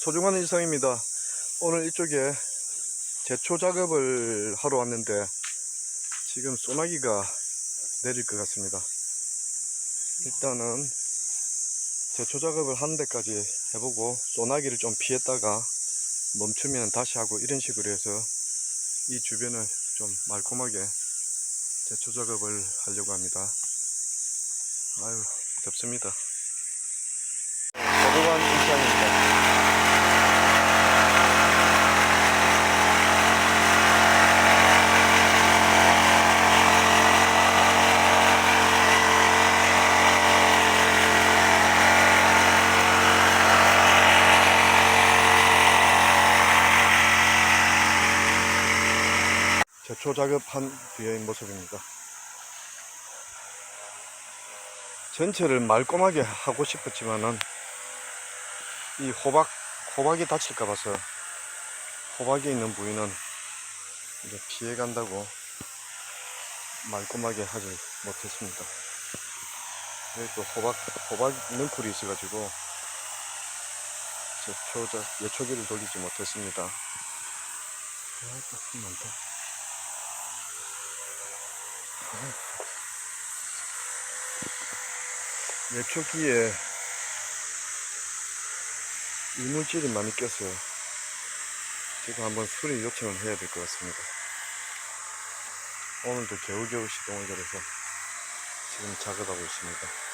소중한 일상입니다. 오늘 이쪽에 제초 작업을 하러 왔는데 지금 소나기가 내릴 것 같습니다. 일단은 제초 작업을 하는 데까지 해보고 소나기를 좀 피했다가 멈추면 다시 하고 이런 식으로 해서 이 주변을 좀 말끔하게 제초 작업을 하려고 합니다. 아유 덥습니다. 소중한 일상입니다. 제초 작업한 뒤의 모습입니다. 전체를 말끔하게 하고 싶었지만은 이 호박 호박이 다칠까 봐서 호박이 있는 부위는 이제 피해 간다고 말끔하게 하지 못했습니다. 여기 또 호박 호박 넝쿨이 있어가지고 제초자 예초기를 돌리지 못했습니다. 아, 또 많다. 예초기에 이물질이 많이 껴서요. 지금 한번 수리 요청을 해야 될 것 같습니다. 오늘도 겨우겨우 시동을 걸어서 지금 작업하고 있습니다.